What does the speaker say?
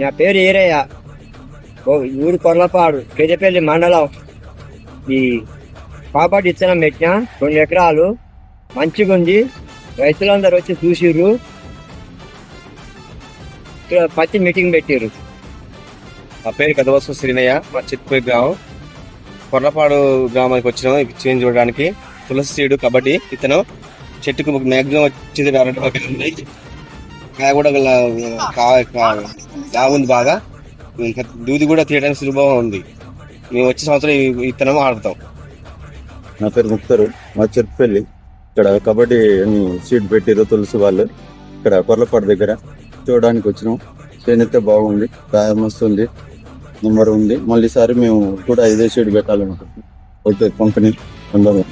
నా పేరు ఈరయ్య ఓ ఊరు కొర్లపాడు పెద్దపల్లి మండలం. ఈ పాపాటి ఇత్తనం పెట్టిన రెండు ఎకరాలు మంచిగా ఉంది రైతులందరూ వచ్చి చూసిర్రు. ఇక్కడ పత్తి మీటింగ్ పెట్టిర్రు. నా పేరు కదవసు శ్రీనయ్య మా చిత్తూరు గ్రామం. కొర్లపాడు గ్రామానికి వచ్చినాం చేంజ్ చూడడానికి. తులసి సీడు కబడ్డీ ఇతను చెట్టుకు మ్యాక్సిమం వచ్చేది కూడా లాగుంది బాగా. ఇంకా దూది కూడా తీయడానికి సులభంగా ఉంది. మేము వచ్చే సంవత్సరం ఈ ఇత్తనం ఆడతాం. నా పేరు ముక్తరు. మా చెరుపల్లి ఇక్కడ కబడ్డీ అని సీట్ పెట్టిరు తులసి వాళ్ళు. ఇక్కడ కొర్లపాడు దగ్గర. చూడడానికి వచ్చినాం. చేనైతే బాగుంది. కాయం వస్తుంది నెంబర్ ఉంది. మళ్ళీ సారి మేము కూడా ఇదే సీట్ పెట్టాలనుకుంటున్నాం. ఓకే కంపెనీ అందరూ